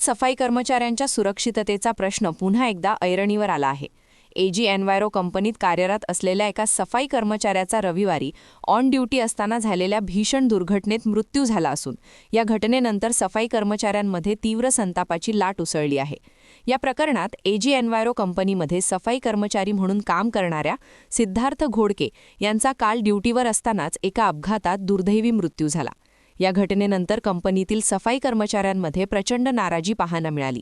राज्यात सफाई कर्मचाऱ्यांच्या सुरक्षिततेचा प्रश्न पुन्हा एकदा ऐरणीवर आला आहे. एजी एनवायरो कंपनीत कार्यरत असलेल्या एका सफाई कर्मचाऱ्याचा रविवारी ऑन ड्युटी असताना झालेल्या भीषण दुर्घटनेत मृत्यू झाला असून या घटनेनंतर सफाई कर्मचाऱ्यांमध्ये तीव्र संतापाची लाट उसळली आहे. या प्रकरणात एजी एनवायरो कंपनीमध्ये सफाई कर्मचारी म्हणून काम करणाऱ्या सिद्धार्थ घोडके यांचा काल ड्युटीवर असतानाच एका अपघातात दुर्दैवी मृत्यू झाला. या घटनेनंतर कंपनीतील सफाई कर्मचाऱ्यांमध्ये प्रचंड नाराजी पाहायला मिळाली.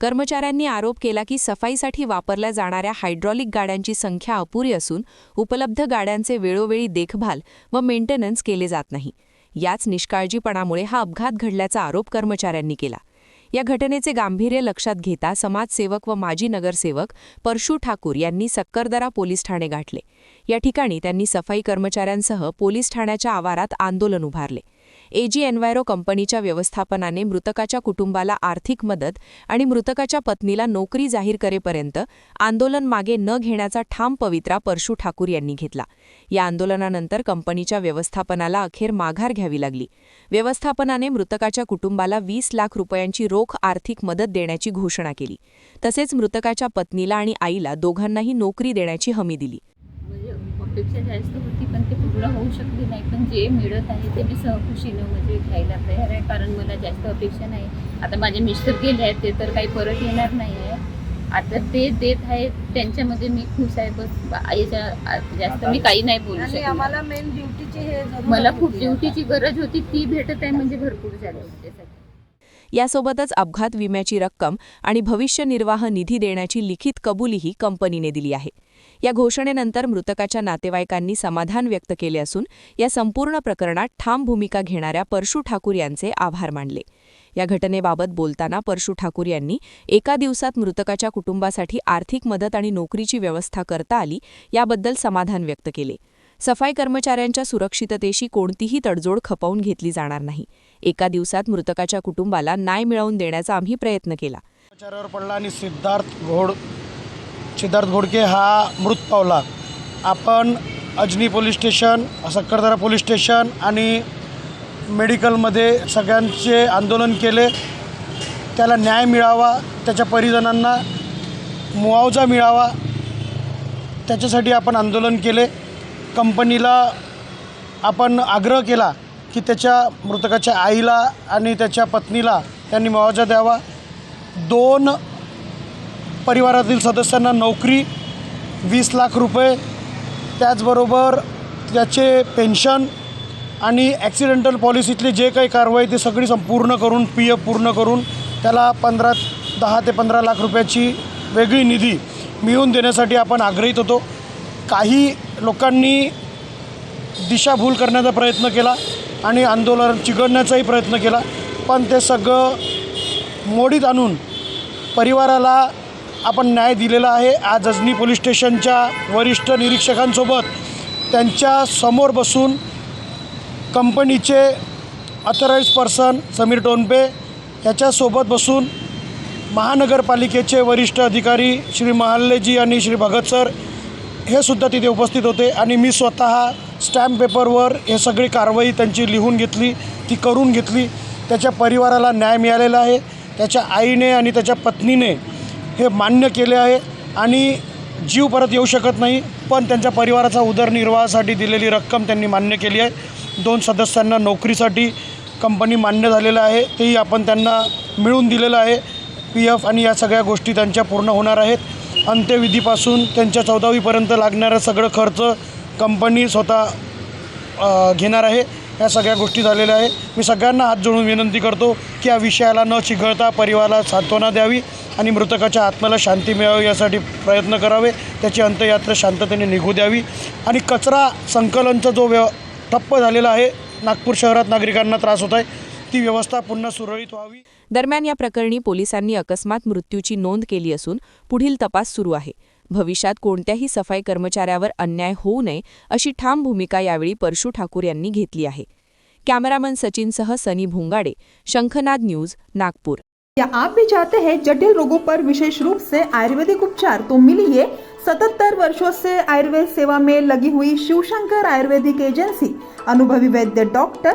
कर्मचाऱ्यांनी आरोप केला की सफाईसाठी वापरल्या जाणाऱ्या हायड्रॉलिक गाड्यांची संख्या अपुरी असून उपलब्ध गाड्यांचे वेळोवेळी देखभाल व मेंटेनन्स केले जात नाही. याच निष्काळजीपणामुळे हा अपघात घडल्याचा आरोप कर्मचाऱ्यांनी केला. या घटनेचे गांभीर्य लक्षात घेता समाजसेवक व माजी नगरसेवक परशू ठाकूर यांनी सक्करदरा पोलीस ठाणे गाठले. या ठिकाणी त्यांनी सफाई कर्मचाऱ्यांसह पोलीस ठाण्याच्या आवारात आंदोलन उभारले. एजी एनवायरो कंपनीच्या व्यवस्थापनाने मृतकाच्या कुटुंबाला आर्थिक मदत आणि मृतकाच्या पत्नीला नोकरी जाहीर करेपर्यंत आंदोलन मागे न घेण्याचा ठाम पवित्रा परशू ठाकूर यांनी घेतला. या आंदोलनानंतर कंपनीच्या व्यवस्थापनाला अखेर माघार घ्यावी लागली. व्यवस्थापनाने मृतकाच्या कुटुंबाला वीस लाख रुपयांची रोख आर्थिक मदत देण्याची घोषणा केली. तसेच मृतकाच्या पत्नीला आणि आईला दोघांनाही नोकरी देण्याची हमी दिली. पण ते पूर्ण होऊ शकली नाही. पण जे मिळत आहे ते मी सहखुशीनं म्हणजे घ्यायला तयार आहे. कारण मला जास्त अपेक्षा नाही. आता माझे मिस्टर गेले आहेत ते तर काही परत येणार नाही आहे. आता ते देत आहेत त्यांच्यामध्ये मी खुश आहे. बस याच्या जास्त मी काही नाही बोलू शकत आम्हाला मेन ड्युटीची हे मला खूप ड्युटीची गरज होती. ती भेटत आहे म्हणजे भरपूर झाली. त्यासाठी यासोबतच अपघात विम्याची रक्कम आणि भविष्य निर्वाह निधी देण्याची लिखित कबुलीही कंपनीने दिली आहे. या घोषणेनंतर मृतकाच्या नातेवाईकांनी समाधान व्यक्त केले असून या संपूर्ण प्रकरणात ठाम भूमिका घेणाऱ्या परशू ठाकूर यांचे आभार मानले. या घटनेबाबत बोलताना परशू ठाकूर यांनी एका दिवसात मृतकाच्या कुटुंबासाठी आर्थिक मदत आणि नोकरीची व्यवस्था करता आली याबद्दल समाधान व्यक्त केले. सफाई कर्मचाऱ्यांच्या सुरक्षिततेशी कोणतीही तडजोड खपवून घेतली जाणार नाही. एका दिवसात मृतकाच्या कुटुंबाला न्याय मिळवून देण्याचा आम्ही प्रयत्न केला. कर्मचाऱ्यावर पडला आणि सिद्धार्थ घोड सिद्धार्थ घोडके हा मृत पावला. आपण Ajni police station Sakkardara police station आणि मेडिकलमध्ये सगळ्यांचे आंदोलन केले. त्याला न्याय मिळावा त्याच्या परिजनांना मुआवजा मिळावा त्याच्यासाठी आपण आंदोलन केले. कंपनीला आपण आग्रह केला की त्याच्या मृतकाच्या आईला आणि त्याच्या पत्नीला त्यांनी मुआवजा द्यावा. दोन परिवारातील सदस्यांना नोकरी वीस लाख रुपये त्याचबरोबर त्याचे पेन्शन आणि ॲक्सिडेंटल पॉलिसीतली जे काही कारवाई ते सगळी संपूर्ण करून पी एफ पूर्ण करून त्याला पंधरा दहा ते पंधरा लाख रुपयाची वेगळी निधी मिळवून देण्यासाठी आपण आग्रहित होतो. काही लोकांनी दिशाभूल करण्याचा प्रयत्न केला आणि आंदोलन चिघळण्याचाही प्रयत्न केला. पण ते सगळं मोडीत आणून परिवाराला आपण न्याय दिलेला आहे. आज अजनी पोलीस स्टेशनच्या वरिष्ठ निरीक्षकांसोबत त्यांच्यासमोर बसून कंपनीचे ऑथराईज पर्सन समीर टोनपे याच्यासोबत बसून महानगरपालिकेचे वरिष्ठ अधिकारी श्री महाल्लेजी आणि श्री भगत सर हे सुद्धा तिथे उपस्थित होते आणि मी स्वतः स्टॅम्प पेपरवर हे सगळी कारवाई त्यांची लिहून घेतली ती करून घेतली. त्याच्या परिवाराला न्याय मिळालेला आहे. त्याच्या आईने आणि त्याच्या पत्नीने हे मान्य केले आहे आणि जीव परत येऊ शकत नाही पण त्यांच्या परिवाराचा उदरनिर्वाहासाठी दिलेली रक्कम त्यांनी मान्य केली आहे. दोन सदस्यांना नोकरीसाठी कंपनी मान्य झालेलं आहे. तेही आपण त्यांना मिळून दिलेलं आहे. पी एफ आणि या सगळ्या गोष्टी त्यांच्या पूर्ण होणार आहेत. अंत्यविधीपासून त्यांच्या चौदावीपर्यंत लागणारा सगळं खर्च कंपनी स्वतः घेणार आहे. या सगळ्या गोष्टी झालेल्या आहे. मी सगळ्यांना हात जोडून विनंती करतो की या विषयाला न चिघळता परिवाराला सांत्वना द्यावी आणि मृतकाच्या आत्म्याला शांती मिळावी यासाठी प्रयत्न करावे. त्याची अंत्ययात्रा शांततेने निघू द्यावी. आणि कचरा संकलनचा जो व्यव ठप्प झालेला आहे नागपूर शहरात नागरिकांना त्रास होत आहे. ती व्यवस्था पुन्हा सुरळीत व्हावी. दरम्यान या प्रकरणी पोलिसांनी अकस्मात मृत्यूची नोंद केली असून पुढील तपास सुरू आहे. भविष्यात कोणत्याही सफाई कर्मचाऱ्यावर अन्याय होऊ नये अशी ठाम भूमिका यावेळी परशू ठाकूर यांनी घेतली आहे. कॅमेरामन सचिनसह सनी भुंगाडे शंखनाद न्यूज नागपूर. क्या आप भी चाहते हैं जटिल रोगों पर विशेष रूप से आयुर्वेदिक उपचार तो मिलिए 77 वर्षों से आयुर्वेद सेवा में लगी हुई शिवशंकर आयुर्वेदिक एजेंसी। अनुभवी वैद्य डॉक्टर